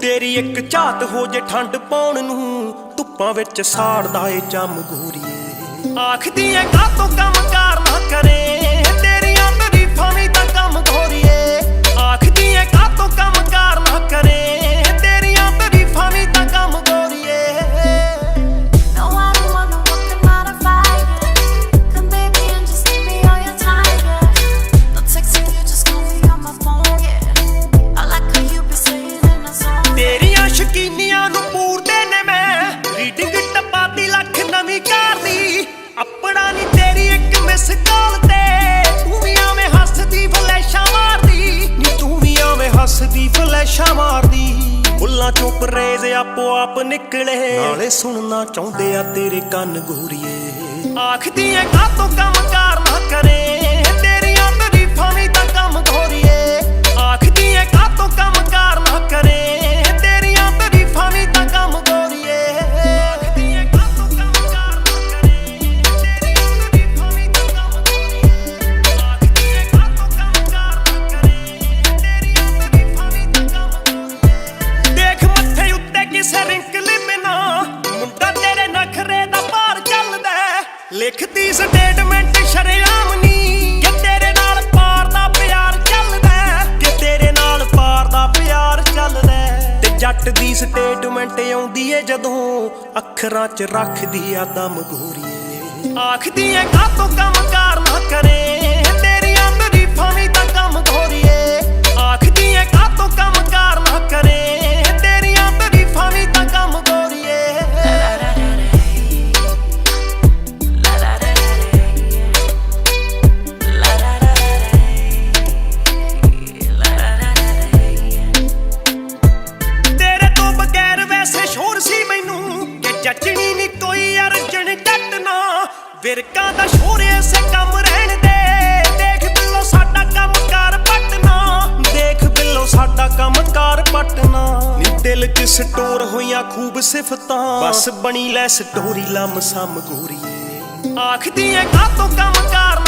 ਤੇਰੀ ਇੱਕ ਝਾਤ ਹੋ ਜੇ ਠੰਡ ਪਾਉਣ ਨੂੰ ਧੁੱਪਾਂ ਵਿੱਚ ਸਾੜਦਾ ਏ ਚਮ ਗੋਰੀਏ। ਆਖਦੀ ਏ ਕਾਤੋਂ ਕੰਮ ਕਾਰ ਨਾ ਕਰੇ ਤੇਰੀਆਂ ਤਰੀਫਾਂ ਵੀ ਤਾਂ ਕੰਮ ਗੋਰੀ ਬੁੱਲਾਂ ਚੋਂ ਪਰੇਜ਼ ਆਪੋ ਆਪ ਨਿਕਲੇ। ਨਾਲੇ ਸੁਣਨਾ ਚਾਹੁੰਦੇ ਆ ਤੇਰੇ ਕੰਨ ਗੋਰੀਏ। ਆਖਦੀ ਐ ਕਾਤੋਂ ਕੰਮ ਕਾਰ ਨਾ ਕਰੇ? ਸਟੇਟਮੈਂਟ ਸ਼ਰੇਆਮ ਨੀ। ਕਿ ਤੇਰੇ ਨਾਲ ਪਾਰ ਦਾ ਪਿਆਰ ਚੱਲਦਾ ਕਿ ਤੇਰੇ ਨਾਲ ਪਾਰ ਦਾ ਪਿਆਰ ਚੱਲਦਾ ਤੇ ਜੱਟ ਦੀ ਸਟੇਟਮੈਂਟ ਆਉਂਦੀ ਏ ਜਦੋਂ ਅੱਖਰਾਂ 'ਚ ਰੱਖਦੀ ਆ ਦਮ ਗੋਰੀਏ ਆਖਦੀ ਏ ਕਾਤੋਂ ਕਿ ਨਹੀਂ ਕੋਈ ਅਰਜਣ ਜੱਟ ਨਾ। ਵਿਰਕਾਂ ਦਾ ਸ਼ੋਰ ਐਸੇ ਕੰਮ ਰਹਿਣ ਦੇ। ਦੇਖ ਬਿੱਲੋ ਸਾਡਾ ਕੰਮ ਕਾਰ ਪਟਨਾ। ਦੇਖ ਬਿੱਲੋ ਸਾਡਾ ਕੰਮ ਕਾਰ ਪਟਨਾ। ਨੀ ਦਿਲ 'ਚ ਸਟੋਰ ਹੋਈਆਂ ਖੂਬ ਸਿਫਤਾਂ। ਬਸ ਬਣੀ ਲੈ ਸਟੋਰੀ ਲੰਮ ਸਮ ਗੋਰੀਏ। ਆਖਦੀ ਐ ਕਾਤੋਂ ਕੰਮ ਕਾਰ